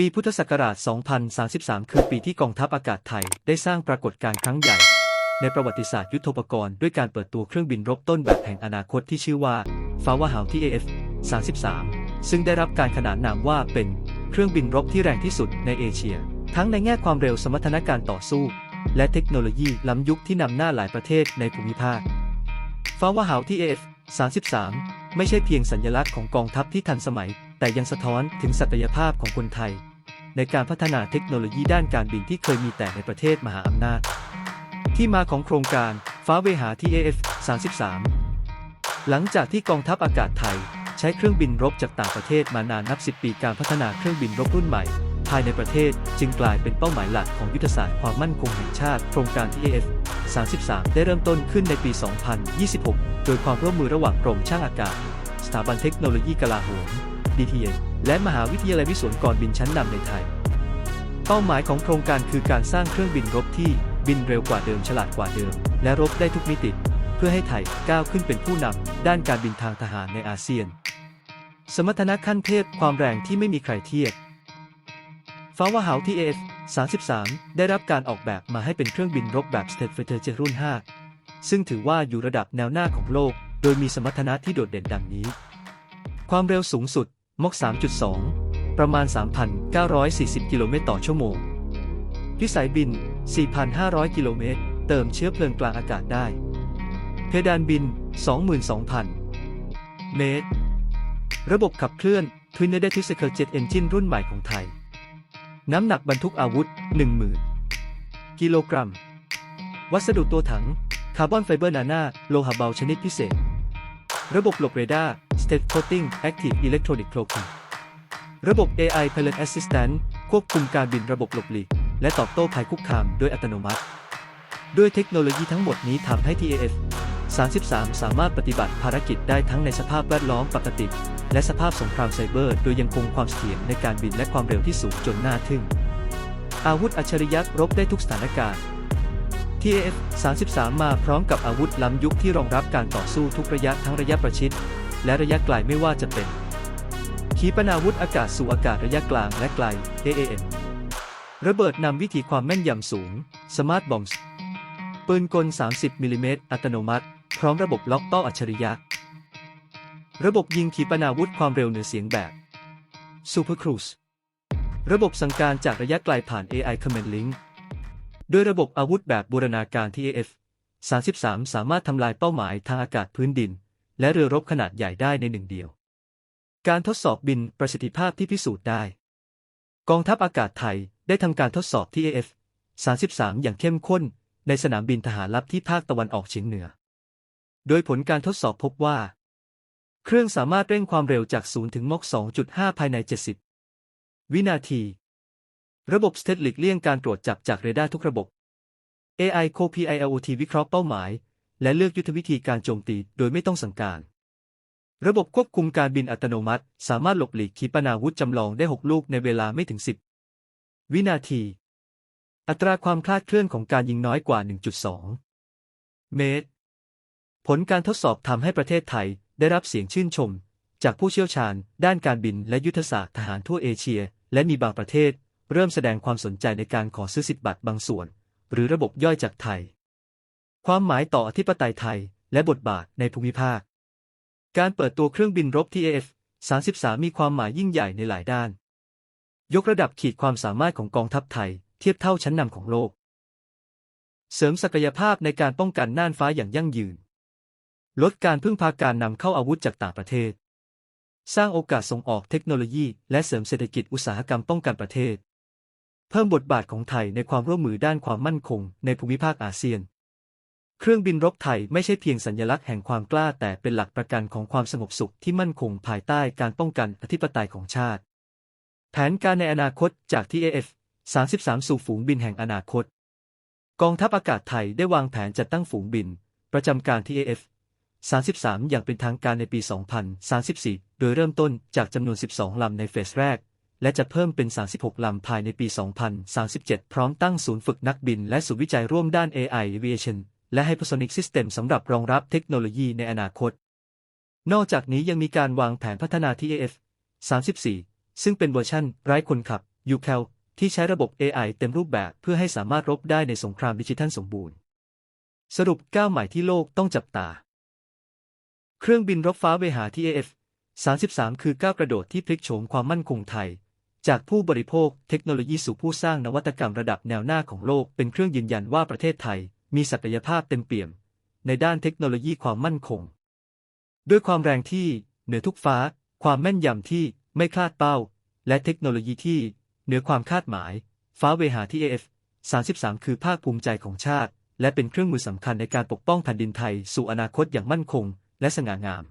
ปีพุทธศักราช 2033 คือปีที่กองทัพอากาศไทยได้สร้างปรากฏการณ์ครั้งใหญ่ ในประวัติศาสตร์ยุทโธปกรณ์ด้วยการเปิดตัวเครื่องบินรบต้นแบบแห่งอนาคตที่ชื่อว่าฟ้าวาหาว TAF 33 ซึ่งได้รับการขนานนามว่าเป็นเครื่องบินรบที่แรงที่สุดในเอเชีย ทั้งในแง่ความเร็วสมรรถนะการต่อสู้ และเทคโนโลยีล้ำยุคที่นำหน้าหลายประเทศในภูมิภาคฟ้าวาหาว TAF 33 ไม่ใช่เพียงสัญลักษณ์ของกองทัพที่ทันสมัย แต่ยังสะท้อนถึงศักยภาพของคนไทย ในการพัฒนาเทคโนโลยีด้านการบินที่เคยมีแต่ในประเทศมหาอำนาจ ที่มาของโครงการฟ้าเวหา TAF 33 หลังจากที่กองทัพอากาศไทย ใช้เครื่องบินรบจากต่างประเทศมานานนับ 10 ปีการพัฒนาเครื่องบินรบรุ่นใหม่ ภายในประเทศจึงกลายเป็นเป้าหมายหลักของยุทธศาสตร์ความมั่นคงแห่งชาติ โครงการ TAF 33 ได้เริ่มต้นขึ้นในปี 2026 โดยความร่วมมือระหว่างกรมช่างอากาศ สถาบันเทคโนโลยีกลาโหม DTA และมหาวิทยาลัยวิศวกรบินชั้นนำในไทย เป้าหมายของโครงการคือการสร้างเครื่องบินรบที่บินเร็วกว่าเดิมฉลาดกว่าเดิม และรบได้ทุกมิติ เพื่อให้ไทยก้าวขึ้นเป็นผู้นำด้านการบินทางทหารในอาเซียน สมรรถนะขั้นเทพความแรงที่ไม่มีใครเทียบฟ้าวาหาว TAF 33 ได้รับการออกแบบมาให้เป็นเครื่องบินรบแบบ s t e d f i g h t e r รุ่น 5 ซึ่งถือว่าอยู่ระดับแนวหน้าของโลก โดยมีสมรรถนะที่โดดเด่นดังนี้ ความเร็วสูงสุด มก 3.2 ประมาณ 3,940 กิโลเมตรต่อชั่วโมง พิสัยบิน 4,500 กิโลเมตร เติมเชื้อเพลิงกลางอากาศได้ เพดานบิน 22,000 เมตร ระบบขับเคลื่อน Twin e d e t i c y c l e Jet Engine รุ่นใหม่ของไทย น้ำหนักบรรทุกอาวุธ 10,000 กิโลกรัม วัสดุตัวถัง คาร์บอนไฟเบอร์นานาโลหะเบาชนิดพิเศษ ระบบหลบเรดาร์ State Coating Active Electronic Cloaking ระบบ AI Pilot Assistant ควบคุมการบินระบบหลบหลีกและตอบโต้ภัยคุกคามโดยอัตโนมัติ ด้วยเทคโนโลยีทั้งหมดนี้ทำให้ TAF 33 สามารถปฏิบัติภารกิจได้ทั้งในสภาพแวดล้อมปกติ และสภาพสงครามไซเบอร์ โดยยังคงความเสถียรในการบินและความเร็วที่สูงจนน่าทึ่ง อาวุธอัจฉริยะรบได้ทุกสถานการณ์ TAF 33 มาพร้อมกับอาวุธล้ำยุคที่รองรับการต่อสู้ทุกระยะทั้งระยะประชิด และระยะไกลไม่ว่าจะเป็น ขีปนาวุธอากาศสู่อากาศระยะกลางและไกล AAM ระเบิดนำวิถีความแม่นยำสูง Smart Bombs ปืนกล 30มิลลิเมตรอัตโนมัติ พร้อมระบบล็อกเป้าอัจฉริยะ ระบบยิงขีปนาวุธความเร็วเหนือเสียงแบบ Super Cruise ระบบสั่งการจากระยะไกลผ่าน AI Command Link ด้วยระบบอาวุธแบบบูรณาการ TAF 33 สามารถทำลายเป้าหมายทางอากาศพื้นดิน และเรือรบขนาดใหญ่ได้ในหนึ่งเดียว การทดสอบบินประสิทธิภาพที่พิสูจน์ได้ กองทัพอากาศไทยได้ทำการทดสอบ TAF 33 อย่างเข้มข้น ในสนามบินทหารลับที่ภาคตะวันออกเฉียงเหนือ โดยผลการทดสอบพบว่า เครื่องสามารถเร่งความเร็วจาก 0 ถึงมก 2.5 ภายใน 70 วินาที ระบบสเตตหลีกเลี่ยงการตรวจจับจากเรดาร์ทุกระบบ AI c o p i l o t วิเคราะห์เป้าหมาย และเลือกยุทธวิธีการโจมตีโดยไม่ต้องสั่งการ ระบบควบคุมการบินอัตโนมัติ สามารถหลบหลีกขีปนาวุธจำลองได้ 6 ลูกในเวลาไม่ถึง 10 วินาที อัตราความคลาดเคลื่อนของการยิงน้อยกว่า 1.2 เมตร ผลการทดสอบทำให้ประเทศไทยได้รับเสียงชื่นชม จากผู้เชี่ยวชาญ ด้านการบินและยุทธศาสตร์ทหารทั่วเอเชีย และมีบางประเทศ เริ่มแสดงความสนใจในการขอซื้อสิทธิบัตรบางส่วน หรือระบบย่อยจากไทย ความหมายต่ออธิปไตยไทย และบทบาทในภูมิภาค การเปิดตัวเครื่องบินรบ TAF 33 มีความหมายยิ่งใหญ่ในหลายด้าน ยกระดับขีดความสามารถของกองทัพไทย เทียบเท่าชั้นนำของโลก เสริมศักยภาพในการป้องกันน่านฟ้าอย่างยั่งยืน ลดการพึ่งพาการนำเข้าอาวุธจากต่างประเทศ สร้างโอกาสส่งออกเทคโนโลยี และเสริมเศรษฐกิจอุตสาหกรรมป้องกันประเทศ เพิ่มบทบาทของไทยในความร่วมมือด้านความมั่นคงในภูมิภาคอาเซียน เครื่องบินรบไทยไม่ใช่เพียงสัญลักษณ์แห่งความกล้าแต่เป็นหลักประกันของความสงบสุขที่มั่นคงภายใต้การป้องกันอธิปไตยของชาติ แผนการในอนาคตจาก TAF 33 สู่ฝูงบินแห่งอนาคต กองทัพอากาศไทยได้วางแผนจัดตั้งฝูงบิน ประจำการ TAF 33 อย่างเป็นทางการในปี 2034 โดยเริ่มต้นจากจำนวน 12 ลำในเฟสแรก และจะเพิ่มเป็น 36 ลำภายในปี 2037 พร้อมตั้งศูนย์ฝึกนักบินและศูนย์วิจัยร่วมด้าน AI Aviation และ Hypersonic System สำหรับรองรับเทคโนโลยีในอนาคต นอกจากนี้ยังมีการวางแผนพัฒนา TAF 34 ซึ่งเป็นเวอร์ชั่นไร้คนขับยูเคลที่ใช้ระบบ AI เต็มรูปแบบเพื่อให้สามารถรบได้ในสงครามดิจิทัลสมบูรณ์ สรุปก้าวใหม่ที่โลกต้องจับตา เครื่องบินรบฟ้าเวหา TAF 33 คือก้าวกระโดดที่พลิกโฉมความมั่นคงไทย จากผู้บริโภคเทคโนโลยีสู่ผู้สร้างนวัตกรรมระดับแนวหน้าของโลกเป็นเครื่องยืนยันว่าประเทศไทย มีศักยภาพเต็มเปี่ยม ในด้านเทคโนโลยีความมั่นคง ด้วยความแรงที่เหนือทุกฟ้า ความแม่นยำที่ไม่คลาดเป้า และเทคโนโลยีที่เหนือความคาดหมาย ฟ้าเวหาที่ AF 33 คือภาคภูมิใจของชาติ และเป็นเครื่องมือสำคัญในการปกป้องแผ่นดินไทย สู่อนาคตอย่างมั่นคง และสง่างาม